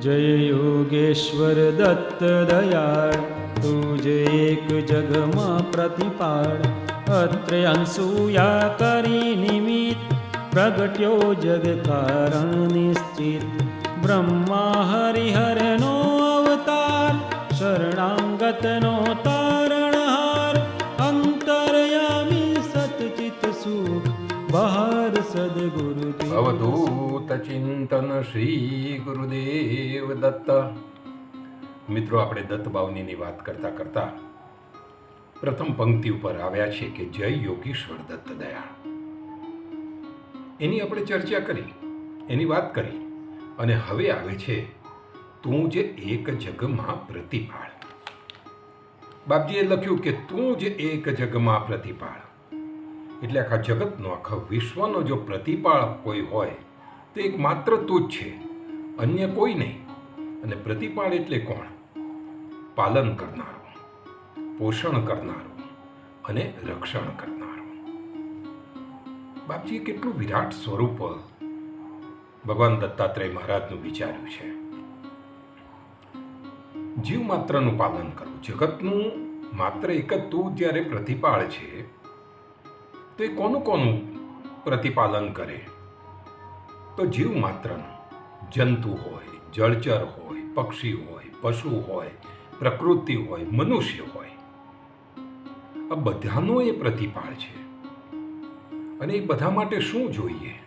જય યોગેશ્વર દત્ત દયાળ, તુજે એક જગમાં પ્રતિપાળ. અત્રે અંસુયા કરી નિમિત્ત, પ્રગટ્યો જગ કારણ નિશ્ચિત. બ્રહ્મા હરિહરનો અવતાર, શરણાંગતનો તારણહાર. અંતરયામી સતચિત સુખ બહાર સદગુરુ અવધૂત ચિંતન શ્રી ગુરુદેવ દત્ત મિત્રો આપણે દત્ત બાવનીની વાત કરતા કરતા પ્રથમ પંક્તિ ઉપર આવ્યા છે કે જય યોગીશ્વર દત્ત દયા. એની આપણે ચર્ચા કરી, એની વાત કરી, અને હવે આવે છે તું જે એક જગમાં પ્રતિપાળ. બાપજીએ લખ્યું કે તું જ એક જગમાં પ્રતિપાળ. એટલે આખા જગતનો, આખા વિશ્વનો જો પ્રતિપાળ કોઈ હોય, તો એક માત્ર તું જ છે. અન્ય કોઈ નહીં. અને પ્રતિપાળ એટલે કોણ? પાલન કરનારો, પોષણ કરનારું અને રક્ષણ કરનારો. બાપજીએ કેટલું વિરાટ સ્વરૂપ ભગવાન દત્તાત્રેય મહારાજનું વિચાર્યું છે. જીવ માત્રનું પાલન કરવું. જગતનું માત્ર એક જ તું જ્યારે પ્રતિપાળ છે તો એ કોનું કોનું પ્રતિપાલન કરે? તો જીવ માત્રનું. જંતુ હોય, જળચર હોય, પક્ષી હોય, પશુ હોય, પ્રકૃતિ હોય, મનુષ્ય હોય. આ બધાનો એ પ્રતિપાળ છે. અને એ બધા માટે શું જોઈએ?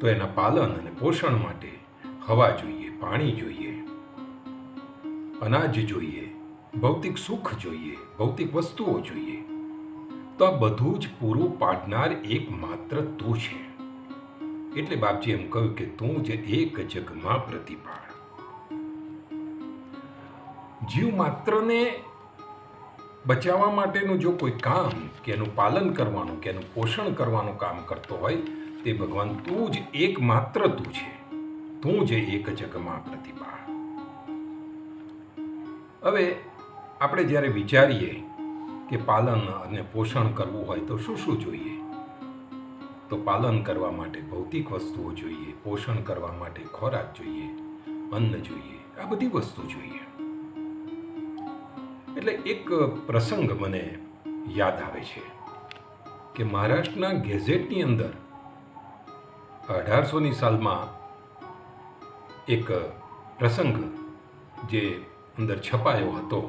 તો એના પાલન અને પોષણ માટે હવા જોઈએ, પાણી જોઈએ, અનાજ જોઈએ, ભૌતિક સુખ જોઈએ, ભૌતિક વસ્તુઓ જોઈએ. તો આ બધું જ પૂરું પાડનાર એકમાત્ર તું છે. એટલે બાપજી એમ કહ્યું કે તું જ એક જગમાં પ્રતિપાળ. જીવ માત્રને બચાવવા માટેનું જો કોઈ કામ, કે એનું પાલન કરવાનું, કે એનું પોષણ કરવાનું કામ કરતો હોય, તે ભગવાન તું જ એકમાત્ર તું છે. તું જ એક જગમાં પ્રતિપાળ. હવે આપણે જ્યારે વિચારીએ કે પાલન અને પોષણ કરવું હોય તો શું શું જોઈએ? તો પાલન કરવા માટે ભૌતિક વસ્તુઓ જોઈએ, પોષણ કરવા માટે ખોરાક જોઈએ, અન્ન જોઈએ, આ બધી વસ્તુ જોઈએ. એટલે એક પ્રસંગ મને યાદ આવે છે કે મહારાષ્ટ્રના ગેઝેટની અંદર અઢારસોની સાલમાં એક પ્રસંગ જે અંદર છપાયો હતો,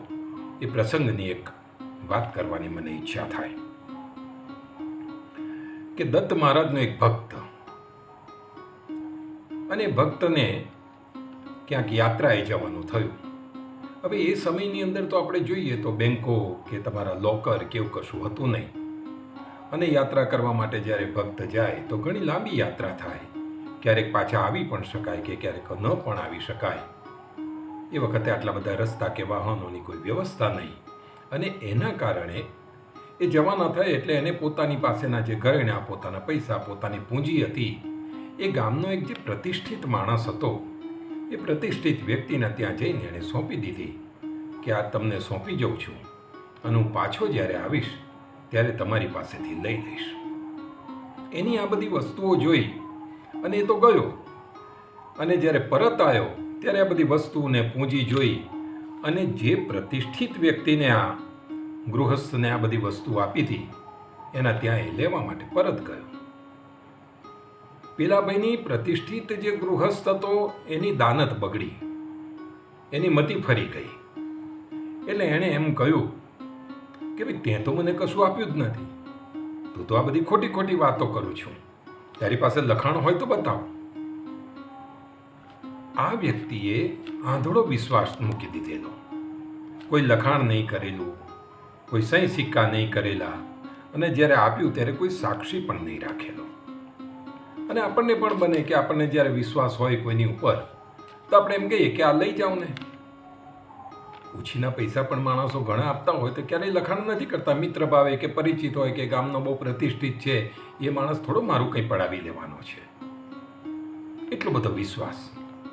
એ પ્રસંગની એક વાત કરવાની મને ઈચ્છા થાય. કે દત્ત મહારાજનો એક ભક્ત અને ભક્તને ક્યાંક યાત્રાએ જવાનું થયું. હવે એ સમયની અંદર તો આપણે જોઈએ તો બેંકો કે તમારા લોકર કે એવું કશું હતું નહીં. અને યાત્રા કરવા માટે જ્યારે ભક્ત જાય તો ઘણી લાંબી યાત્રા થાય. ક્યારેક પાછા આવી પણ શકાય કે ક્યારેક ન પણ આવી શકાય. એ વખતે આટલા બધા રસ્તા કે વાહનોની કોઈ વ્યવસ્થા નહીં. અને એના કારણે એ જવાના થાય એટલે એને પોતાની પાસેના જે ઘરેણા પોતાના પૈસા, પોતાની પૂંજી હતી, એ ગામનો એક જે પ્રતિષ્ઠિત માણસ હતો, એ પ્રતિષ્ઠિત વ્યક્તિના ત્યાં જઈને એણે સોંપી દીધી કે આ તમને સોંપી જાઉં છું અને હું પાછો જ્યારે આવીશ ત્યારે તમારી પાસેથી લઈ લઈશ. એની આ બધી વસ્તુઓ જોઈ અને એ તો ગયો. અને જ્યારે પરત આવ્યો ત્યારે આ બધી વસ્તુને, પૂંજી જોઈ અને જે પ્રતિષ્ઠિત વ્યક્તિને આ ગૃહસ્થને આ બધી વસ્તુ આપી હતી. એના ત્યાં એ લેવા માટે પરત ગયો. પેલાભાઈની પ્રતિષ્ઠિત જે ગૃહસ્થ હતો, એની દાનત બગડી. એની મતિ ફરી ગઈ. એટલે એણે એમ કહ્યું, કે ભાઈ તે તો મને કશું આપ્યું જ નથી. તું તો આ બધી ખોટી ખોટી વાતો કરું છું. તારી પાસે લખાણ હોય તો બતાવ. આ વ્યક્તિએ આંધળો વિશ્વાસ મૂકી દીધેલો. કોઈ લખાણ નહીં કરેલું. કોઈ સહી સિક્કા નહીં કરેલા અને જ્યારે આપ્યું ત્યારે કોઈ સાક્ષી પણ નહીં રાખેલો. અને આપણને પણ બને કે આપણને જ્યારે વિશ્વાસ હોય કોઈની ઉપર, તો આપણે એમ કહીએ કે આ લઈ જાઉં ને. ઉછીના પૈસા પણ માણસો ઘણા આપતા હોય તો ક્યારેય લખાણ નથી કરતા. મિત્ર ભાવે કે પરિચિત હોય કે ગામનો બહુ પ્રતિષ્ઠિત છે, એ માણસ થોડો મારું કંઈ પડાવી લેવાનો છે. એટલો બધો વિશ્વાસ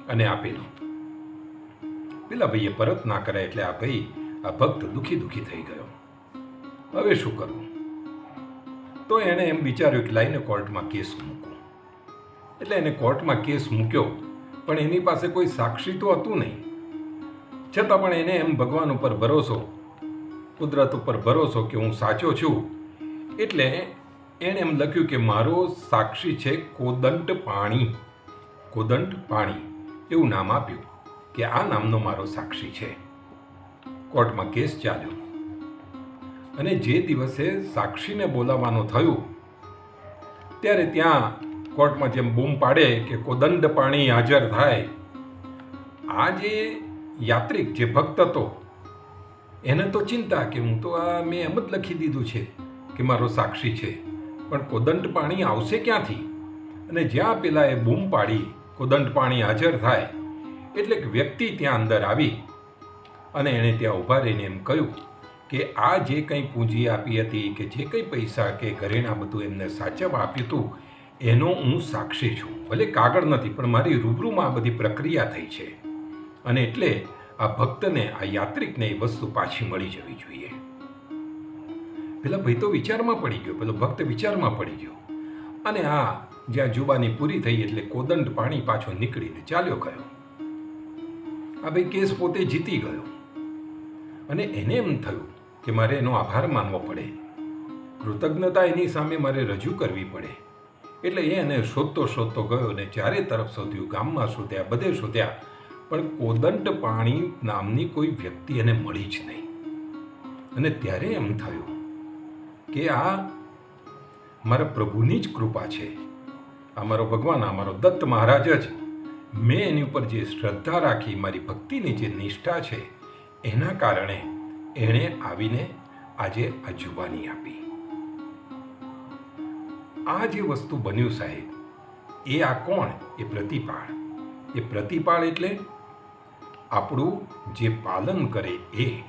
અને આપેલો. પેલા ભાઈએ પરત ના કરે એટલે આ ભાઈ, આ ભક્ત દુઃખી દુઃખી થઈ ગયો. હવે શું કરવું? તો એણે એમ વિચાર્યું કે લાઈને કોર્ટમાં કેસ મૂકું. એટલે એને કોર્ટમાં કેસ મૂક્યો, પણ એની પાસે કોઈ સાક્ષી તો હતું નહીં. છતાં પણ એને એમ ભગવાન ઉપર ભરોસો, કુદરત ઉપર ભરોસો કે હું સાચો છું, એટલે એણે એમ લખ્યું કે મારો સાક્ષી છે કોદંટ પાણી. કોદંટ પાણી, એવું નામ આપ્યું કે આ નામનો મારો સાક્ષી છે. કોર્ટમાં કેસ ચાલ્યો. અને જે દિવસે સાક્ષીને બોલાવવાનું થયું, ત્યારે ત્યાં કોર્ટમાં જેમ બૂમ પાડે કે કોદંડ પાણી હાજર થાય, આ જે યાત્રિક, જે ભક્ત હતો, એને તો ચિંતા કે હું તો આ મેં એમ જ લખી દીધું છે કે મારો સાક્ષી છે. પણ કોદંડ પાણી આવશે ક્યાંથી? અને જ્યાં પેલા એ બૂમ પાડી કોદંડ પાણી હાજર થાય, એટલે એક વ્યક્તિ ત્યાં અંદર આવી અને એણે ત્યાં ઊભા રહીને એમ કહ્યું કે આ જે કંઈ પૂંજી આપી હતી કે જે કંઈ પૈસા કે ઘરેણા બધું એમને સાચવવા આપ્યું હતું, એનો હું સાક્ષી છું. ભલે કાગળ નથી, પણ મારી રૂબરૂમાં આ બધી પ્રક્રિયા થઈ છે. અને એટલે આ ભક્તને, આ યાત્રિકને એ વસ્તુ પાછી મળી જવી જોઈએ. પેલા ભાઈ તો વિચારમાં પડી ગયો, પેલો ભક્ત વિચારમાં પડી ગયો. અને આ જ્યાં જુબાની પૂરી થઈ એટલે કોદંડ પાણી પાછો નીકળીને ચાલ્યો ગયો. આ ભાઈ કેસ પોતે જીતી ગયો. અને એને એમ થયું કે મારે એનો આભાર માનવો પડે. કૃતજ્ઞતા એની સામે મારે રજૂ કરવી પડે. એટલે એ એને શોધતો શોધતો ગયો અને ચારે તરફ શોધ્યું, ગામમાં શોધ્યા, બધે શોધ્યા, પણ કોદંડ પાણી નામની કોઈ વ્યક્તિ એને મળી જ નહીં. અને ત્યારે એમ થયું કે આ મારા પ્રભુની જ કૃપા છે. આ મારો ભગવાન, આ મારો દત્ત મહારાજ જ. મેં એની ઉપર જે શ્રદ્ધા રાખી, મારી ભક્તિની જે નિષ્ઠા છે, એના કારણે એણે આવીને આજે આ જુબાની આપી. આ જે વસ્તુ બન્યું સાહેબ, એ આ કોણ? એ પ્રતિપાળ. એ પ્રતિપાળ એટલે આપણું જે પાલન કરે એ.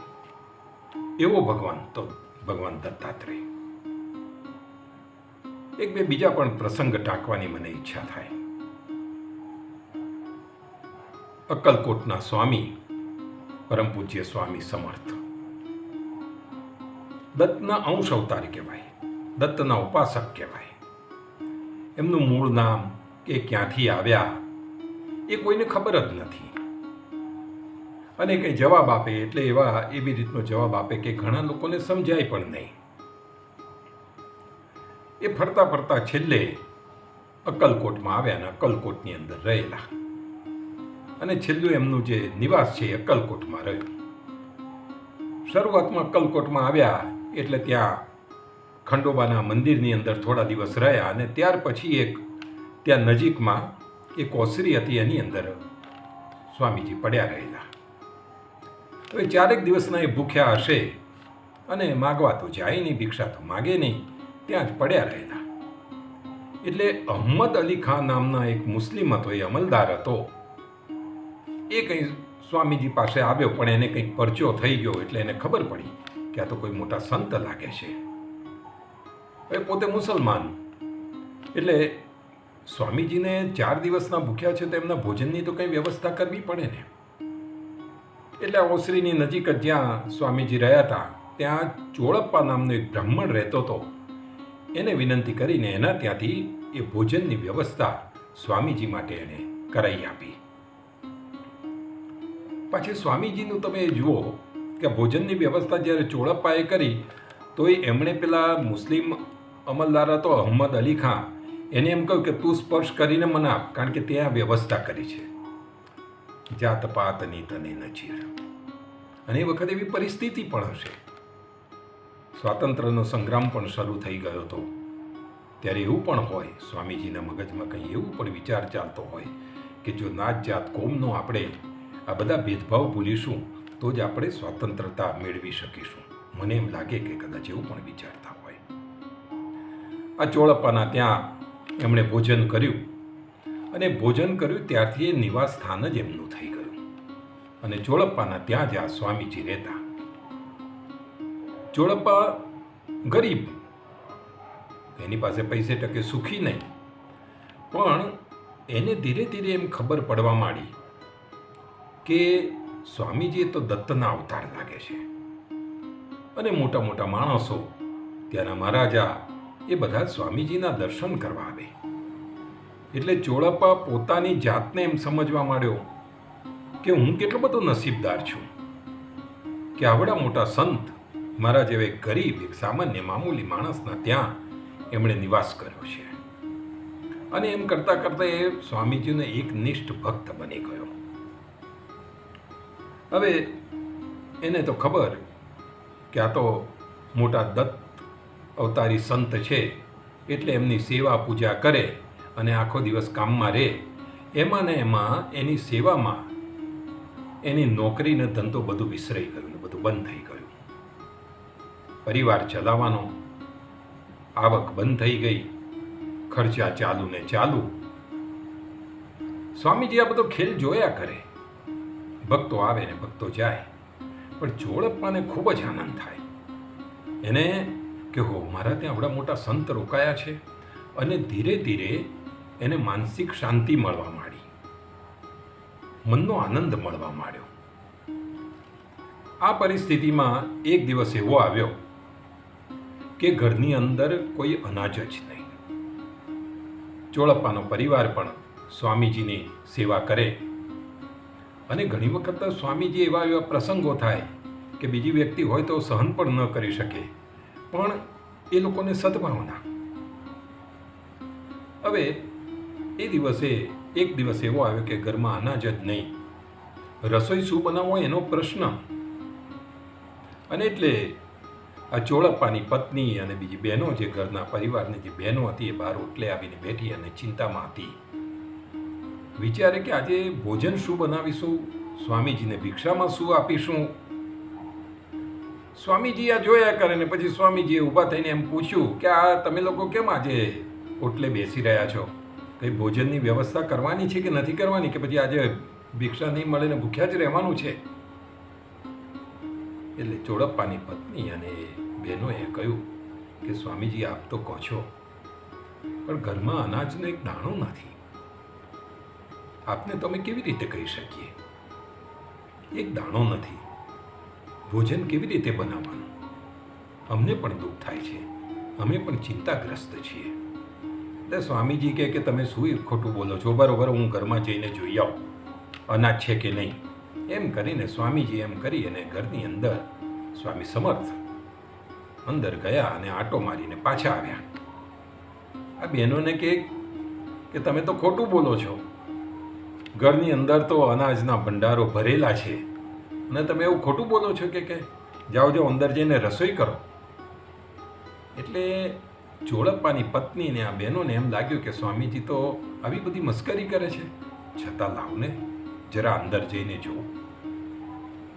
એવો ભગવાન તો ભગવાન દત્તાત્રેય. એક બે બીજા પણ પ્રસંગ ટાંકવાની મને ઈચ્છા થાય. અક્કલકોટના સ્વામી, પરમ પૂજ્ય સ્વામી સમર્થ. દત્તના અંશ અવતાર કહેવાય. દત્તના ઉપાસક કહેવાય. એમનું મૂળ નામ કે ક્યાંથી આવ્યા એ કોઈને ખબર જ નથી. અને કંઈ જવાબ આપે એટલે એવા એવી રીતનો જવાબ આપે કે ઘણા લોકોને સમજાય પણ નહીં. એ ફરતા ફરતા છેલ્લે અક્કલકોટમાં આવ્યા અને અક્કલકોટની અંદર રહેલા. અને છેલ્લું એમનું જે નિવાસ છે એ અક્કલકોટમાં રહ્યું. શરૂઆતમાં અક્કલકોટમાં આવ્યા એટલે ત્યાં ખંડોબાના મંદિરની અંદર થોડા દિવસ રહ્યા અને ત્યાર પછી એક ત્યાં નજીકમાં એક ઓસરી હતી એની અંદર સ્વામીજી પડ્યા રહેલા. હવે ચારેક દિવસના એ ભૂખ્યા હશે અને માગવા તો જાય નહીં, ભિક્ષા તો માગે નહીં, ત્યાં જ પડ્યા રહેલા. એટલે અહમદ અલી ખાન નામના એક મુસ્લિમ હતો, એ અમલદાર હતો. એ કંઈ સ્વામીજી પાસે આવ્યો, પણ એને કંઈક પરચો થઈ ગયો, એટલે એને ખબર પડી. કે આ તો કોઈ મોટા સંત લાગે છે. હવે પોતે મુસલમાન. એટલે સ્વામીજીને ચાર દિવસના ભૂખ્યા છે તો એમના ભોજનની તો કંઈ વ્યવસ્થા કરવી પડે ને. એટલે ઓસરીની નજીક જ જ્યાં સ્વામીજી રહ્યા હતા, ત્યાં ચોળપ્પા નામનો એક બ્રાહ્મણ રહેતો હતો. એને વિનંતી કરીને એના ત્યાંથી એ ભોજનની વ્યવસ્થા સ્વામીજી માટે એણે કરાવી આપી. પાછી સ્વામીજીનું તમે જુઓ કે ભોજનની વ્યવસ્થા જ્યારે ચોળપ્પાએ કરી તો એ એમણે પેલા મુસ્લિમ અમલદાર હતો અહમદ અલી ખાન, એને એમ કહ્યું કે તું સ્પર્શ કરીને મને આપ કારણ કે ત્યાં વ્યવસ્થા કરી છે. જાત પાતની તને નજીર. અને એ વખતે એવી પરિસ્થિતિ પણ હશે. સ્વાતંત્ર્યનો સંગ્રામ પણ શરૂ થઈ ગયો હતો. ત્યારે એવું પણ હોય, સ્વામીજીના મગજમાં કંઈ એવું પણ વિચાર ચાલતો હોય કે જો નાત જાત કોમનો આપણે આ બધા ભેદભાવ ભૂલીશું તો જ આપણે સ્વતંત્રતા મેળવી શકીશું. મને એમ લાગે કે કદાચ એવું પણ વિચારતા હોય. આ ચોળપ્પાના ત્યાં એમણે ભોજન કર્યું અને ભોજન કર્યું ત્યારથી એ નિવાસ સ્થાન જ એમનું થઈ ગયું. અને ચોળપ્પાના ત્યાં જ આ સ્વામીજી રહેતા. ચોળપ્પા ગરીબ. એની પાસે પૈસે ટકે સુખી નહીં. પણ એને ધીરે ધીરે એમ ખબર પડવા માંડી કે સ્વામીજી તો દત્તના અવતાર લાગે છે. અને મોટા મોટા માણસો, ત્યાંના મહારાજા, એ બધા સ્વામીજીના દર્શન કરવા આવે. એટલે ચોળપ્પા પોતાની જાતને એમ સમજવા માંડ્યો કે હું કેટલો બધો નસીબદાર છું. કે આવડા મોટા સંત, મારા જેવા એક ગરીબ, એક સામાન્ય, મામૂલી માણસના ત્યાં એમણે નિવાસ કર્યો છે. અને એમ કરતાં કરતાં એ સ્વામીજીનો એક નિષ્ઠ ભક્ત બની ગયો. હવે એને તો ખબર કે આ તો મોટા દત્ત અવતારી સંત છે, એટલે એમની સેવા પૂજા કરે અને આખો દિવસ કામમાં રહે. એમાં ને એમાં એની સેવામાં એની નોકરીને ધંધો બધું વિસરાઈ ગયું ને બધું બંધ થઈ ગયું. પરિવાર ચલાવવાનો, આવક બંધ થઈ ગઈ, ખર્ચા ચાલુ ને ચાલુ. સ્વામીજી આ બધો ખેલ જોયા કરે. ભક્તો આવે ને ભક્તો જાય, પણ જોડપ્પાને ખૂબ જ આનંદ થાય. એને કે હો, મારા ત્યાં આવડા મોટા સંત રોકાયા છે અને ધીરે ધીરે એને માનસિક શાંતિ મળવા માંડી. મનનો આનંદ મળવા માંડ્યો. આ પરિસ્થિતિમાં એક દિવસ એવો આવ્યો કે ઘરની અંદર કોઈ અનાજ જ નહીં. ચોળપ્પાનો પરિવાર પણ સ્વામીજીની સેવા કરે અને ઘણી વખત સ્વામીજી એવા એવા પ્રસંગો થાય કે બીજી વ્યક્તિ હોય તો સહન પણ ન કરી શકે. પણ એ લોકોને સદભાવના. હવે એ દિવસે, એક દિવસ એવો આવ્યો કે ઘરમાં અનાજ જ નહીં. રસોઈ શું બનાવવો એનો પ્રશ્ન. અને એટલે આ ચોળપ્પાની પત્ની અને બીજી બહેનો જે ઘરના પરિવારની જે બહેનો હતી એ બહાર ઓટલે આવીને બેઠી અને ચિંતામાં હતી. વિચારે કે આજે ભોજન શું બનાવીશું? સ્વામીજીને ભિક્ષામાં શું આપીશું? સ્વામીજી આ જોયા કરે ને પછી સ્વામીજીએ ઊભા થઈને એમ પૂછ્યું કે આ તમે લોકો કેમ આજે ઓટલે બેસી રહ્યા છો? કંઈ ભોજનની વ્યવસ્થા કરવાની છે કે નથી કરવાની કે પછી આજે ભિક્ષા નહીં મળે ને ભૂખ્યા જ રહેવાનું છે? એટલે ચોડપ્પાની પત્ની અને બહેનોએ કહ્યું કે સ્વામીજી આપ તો કહો છો, પણ ઘરમાં અનાજનો એક દાણો નથી. આપને તમે કેવી રીતે કહી શકીએ? એક દાણો નથી. ભોજન કેવી રીતે બનાવવાનું? અમને પણ દુઃખ થાય છે. અમે પણ ચિંતાગ્રસ્ત છીએ. એટલે સ્વામીજી કહે કે તમે શું ખોટું બોલો છો? બરોબર, હું ઘરમાં જઈને જોઈ આવું. અનાજ છે કે નહીં? એમ કરીને સ્વામીજી એમ કરી અને ઘરની અંદર સ્વામી સમર્થ અંદર ગયા અને આટો મારીને પાછા આવ્યા. આ બહેનોને કહે કે તમે તો ખોટું બોલો છો. ઘરની અંદર તો અનાજના ભંડારો ભરેલા છે. અને તમે એવું ખોટું બોલો છો કે કે જાઓ જાઓ અંદર જઈને રસોઈ કરો. એટલે જોડપ્પાની પત્નીને, આ બહેનોને એમ લાગ્યું કે સ્વામીજી તો આવી બધી મસ્કરી કરે છે. છતાં લાવને જરા અંદર જઈને જુઓ.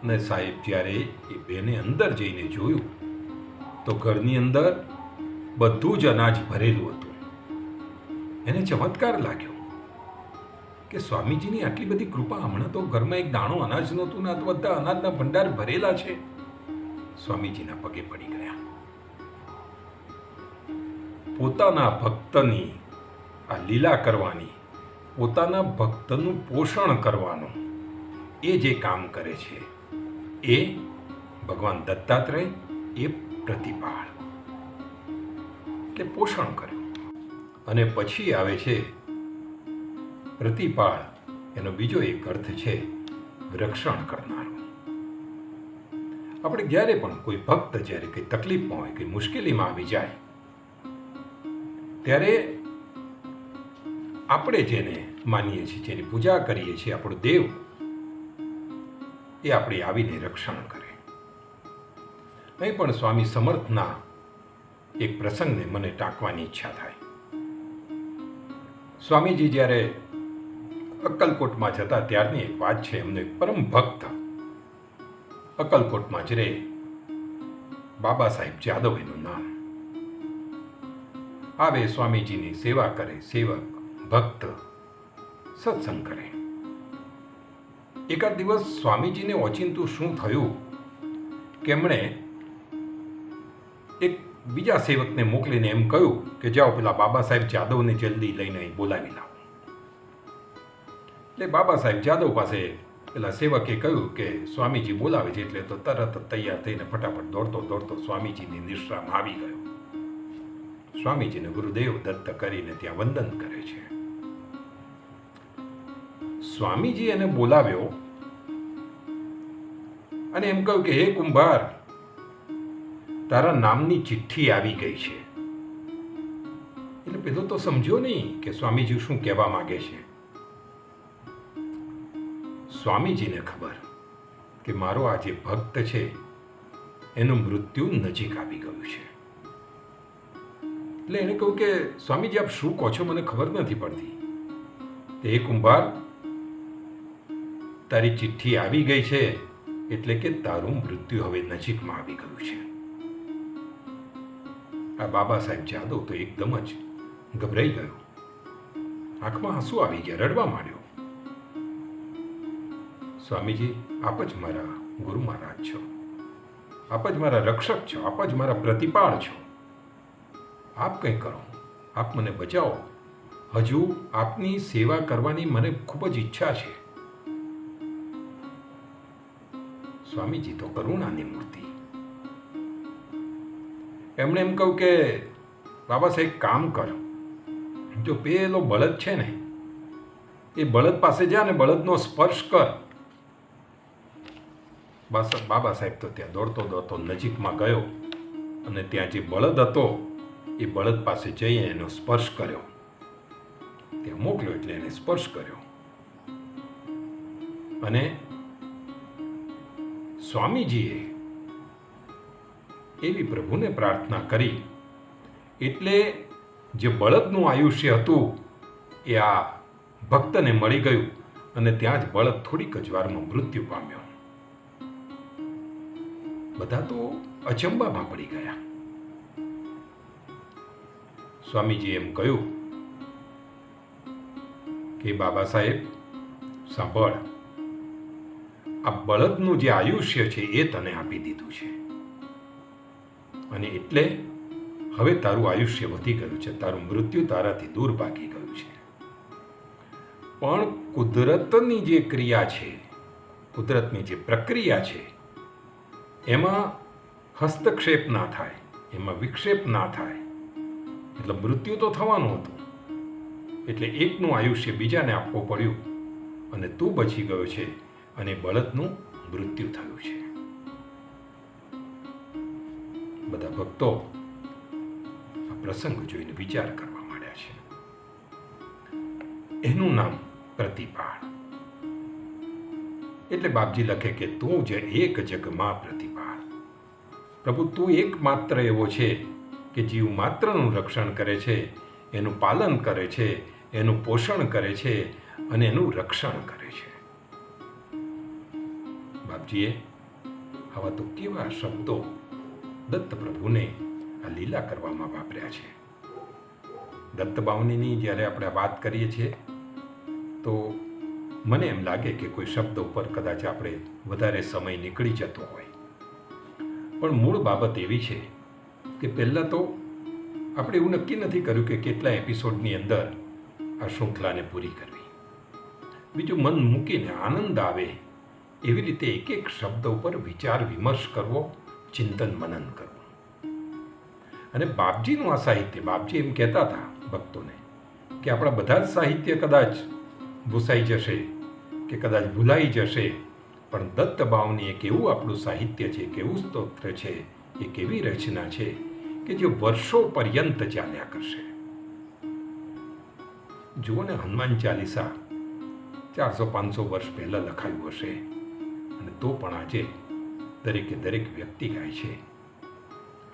ને સાહેબ જ્યારે એ બેને અંદર જઈને જોયું, તો ઘરની અંદર બધું જ અનાજ ભરેલું હતું. એને ચમત્કાર લાગ્યો. કે સ્વામીજીની આટલી બધી કૃપા હમણાં તો ઘરમાં એક દાણો અનાજ નહોતું ને અથવા બધા અનાજના ભંડાર ભરેલા છે? સ્વામીજીના પગે પડી ગયા. પોતાના ભક્તની આ લીલા કરવાની, પોતાના ભક્તનું પોષણ કરવાનું એ જે કામ કરે છે, એ ભગવાન દત્તાત્રેય એ પ્રતિપાળ. કે પોષણ કર્યું અને પછી આવે છે પ્રતિપાળ એનો બીજો એક અર્થ છે રક્ષણ કરનારો. આપણે જ્યારે પણ કોઈ ભક્ત જ્યારે કંઈ તકલીફમાં હોય, કંઈ મુશ્કેલીમાં આવી જાય, ત્યારે આપણે જેને માનીએ છીએ, જેની પૂજા કરીએ છીએ, આપણો દેવ, એ આપણી આવીને રક્ષણ કરે. અહીં પણ સ્વામી સમર્થના એક પ્રસંગને મને ટાંકવાની ઈચ્છા થાય. સ્વામીજી જ્યારે અક્કલકોટમાં જતા ત્યારની એક વાત છે, એમને પરમ ભક્ત. અક્કલકોટમાં જ રહે બાબા સાહેબ જાદવ એનું નામ. આવે સ્વામીજીની સેવા કરે સેવક, ભક્ત, સત્સંગ કરે. એકાદ દિવસ સ્વામીજીને ઓચિંતું શું થયું? કે એમણે એક બીજા સેવકને મોકલીને એમ કહ્યું કે જાઓ પેલા બાબા સાહેબ જાદવને જલ્દી લઈને બોલાવી લાવો. એટલે બાબા સાહેબ જાદવ પાસે પેલા સેવકે કહ્યું કે સ્વામીજી બોલાવે છે એટલે તો તરત તૈયાર થઈને ફટાફટ દોડતો દોડતો સ્વામીજીની નિશ્રામાં આવી ગયો. સ્વામીજીને ગુરુદેવ દત્ત કરીને ત્યાં વંદન કરે છે. સ્વામીજી એને બોલાવ્યો અને એમ કહ્યું કે, હે કુંભાર, તારા નામની ચિઠ્ઠી આવી ગઈ છે. એટલે પેલો તો સમજ્યો નહીં કે સ્વામીજી શું કહેવા માંગે છે. સ્વામીજીને ખબર કે મારો આ જે ભક્ત છે, એનું મૃત્યુ નજીક આવી ગયું છે. એટલે એણે કહ્યું કે, સ્વામીજી, આપ શું કહો છો? મને ખબર નથી પડતી. તે કુંભાર તારી ચિઠ્ઠી આવી ગઈ છે, એટલે કે તારું મૃત્યુ હવે નજીકમાં આવી ગયું છે. આ બાબા સાહેબ જાદવ તો એકદમ જ ગભરાઈ ગયો. આંખમાં આંસુ આવી ગયા, રડવા માંડ્યો. સ્વામીજી, આપ જ મારા ગુરુ મહારાજ છો. આપ જ મારા રક્ષક છો. આપ જ મારા પ્રતિપાળ છો. આપ કંઈ કરો. આપ મને બચાવો. હજુ આપની સેવા કરવાની મને ખૂબ જ ઈચ્છા છે. સ્વામીજી, તો કરુણાની મૂર્તિ. એમણે એમ કહ્યું કે, બાબા સાહેબ, કામ કર. જો પેલો બળદ છે ને, એ બળદ પાસે જા ને બળદનો સ્પર્શ કર. બાબા સાહેબ તો ત્યાં દોડતો દોડતો નજીકમાં ગયો અને ત્યાં જે બળદ હતો, એ બળદ પાસે જઈ એનો સ્પર્શ કર્યો. ત્યાં મોકલ્યો એટલે એને સ્પર્શ કર્યો. અને સ્વામીજીએ એવી પ્રભુને પ્રાર્થના કરી, એટલે જે બળદનું આયુષ્ય હતું, એ આ ભક્તને મળી ગયું અને ત્યાં જ બળદ થોડીક જ વારમાં મૃત્યુ પામ્યો. બધા તો અચંબામાં પડી ગયા. સ્વામીજી એમ કહ્યું કે, બાબા સાહેબ, સાંભળ. આ બળદનું જે આયુષ્ય છે એ તને આપી દીધું છે. અને એટલે હવે તારું આયુષ્ય વધી ગયું છે. તારું મૃત્યુ તારાથી દૂર ભાગી ગયું છે. પણ કુદરતની જે ક્રિયા છે, કુદરતની જે પ્રક્રિયા છે એમાં હસ્તક્ષેપ ના થાય, એમાં વિક્ષેપ ના થાય. એટલે મૃત્યુ તો થવાનું હતું. એટલે એકનું આયુષ્ય બીજાને આપવું પડ્યું અને તું બચી ગયો છે અને બળદનું મૃત્યુ થયું છે. બધા ભક્તો આ પ્રસંગ જોઈને વિચાર કરવા માંડ્યા છે. એનું નામ પ્રતિપાળ. એટલે બાપજી લખે કે તું જ એક જગમાં પ્રતિપાળ પ્રભુ, તું એકમાત્ર એવો છે કે જીવ માત્રનું રક્ષણ કરે છે, એનું પાલન કરે છે, એનું પોષણ કરે છે અને એનું રક્ષણ કરે છે. બાપજીએ આવા તો કેવા શબ્દો દત્ત પ્રભુને આ લીલા કરવામાં વાપર્યા છે. દત્ત બાવનીની જ્યારે આપણે વાત કરીએ છીએ, તો મને એમ લાગે કે કોઈ શબ્દ ઉપર કદાચ આપણે વધારે સમય નીકળી જતો હોય. પણ મૂળ બાબત એવી છે કે પહેલાં તો આપણે એવું નક્કી નથી કર્યું કે કેટલા એપિસોડની અંદર આ શૃંખલાને પૂરી કરવી. બીજું મન મૂકીને આનંદ આવે એવી રીતે એક એક શબ્દ ઉપર વિચાર વિમર્શ કરવો, ચિંતન મનન કરવું. અને બાપજીનું આ સાહિત્ય, બાપજી એમ કહેતા હતા ભક્તોને કે આપણા બધા જ સાહિત્ય કદાચ ભૂસાઈ જશે કે કદાચ ભૂલાઈ જશે પણ દત્ત બાવની એક એવું આપણું સાહિત્ય છે એક એવું સ્તોત્ર છે, એક એવી રચના છે કે જે વર્ષો પર્યંત ચાલ્યા કરશે. જુઓ ને હનુમાન ચાલીસા, ચારસો પાંચસો વર્ષ પહેલાં લખાયું હશે અને તો પણ આજે દરેકે દરેક વ્યક્તિ ગાય છે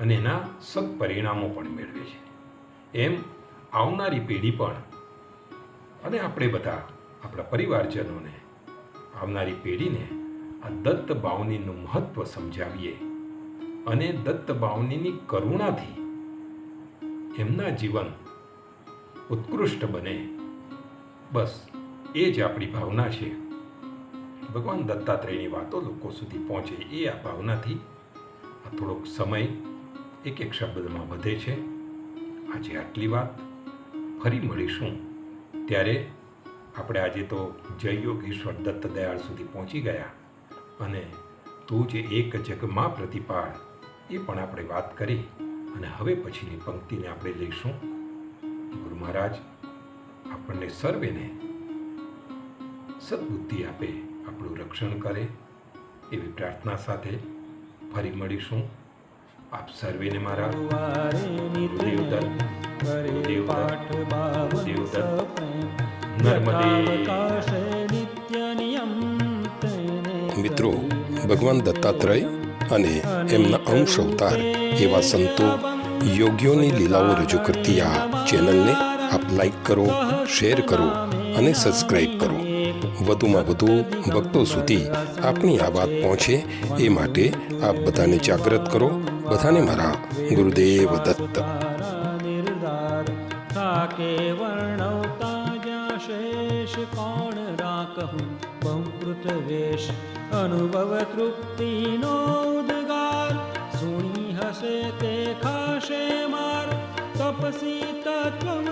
અને એના સત્પરિણામો પણ મેળવે છે. એમ આવનારી પેઢી પણ અને આપણે બધા, આપણા પરિવારજનોને, આવનારી પેઢીને આ દત્ત બાવનીનું મહત્વ સમજાવીએ અને દત્ત બાવનીની કરુણાથી એમના જીવન ઉત્કૃષ્ટ બને. બસ, એ જ આપણી ભાવના છે. ભગવાન દત્તાત્રેયની વાતો લોકો સુધી પહોંચે એ આ ભાવનાથી. આ થોડોક સમય એક એક શબ્દમાં વધે છે. આજે આટલી વાત. ફરી મળીશું. ત્યારે આપણે આજે તો જય યોગેશ્વર દત્ત દયાળ સુધી પહોંચી ગયા. અને તું જે એક જગમાં પ્રતિપાળ એ પણ આપણે વાત કરી અને હવે પછીની પંક્તિને આપણે લઈશું. ગુરુ મહારાજ આપણને સર્વેને સદબુદ્ધિ આપે આપણું રક્ષણ કરે એવી પ્રાર્થના સાથે ફરી મળીશું. આપ સર્વેને મારા દેવદત્ત, દેવદત્ત, દેવદત્ત, નર્મદે. મિત્રો, ભગવાન દત્તાત્રેય અને એમના અંશ અવતાર એવા સંતો યોગીઓની લીલાઓ રજૂ કરતી આ ચેનલને આપ લાઈક કરો, શેર કરો અને સબસ્ક્રાઈબ કરો. વધુમાં વધુ ભક્તો સુધી આપની આ વાત પહોંચે એ માટે આપ બધાને જાગૃત કરો. બધાને મારા ગુરુદેવ દત્ત. गार सुनि हसे ते खाशे मार तपसी तत्त्वम्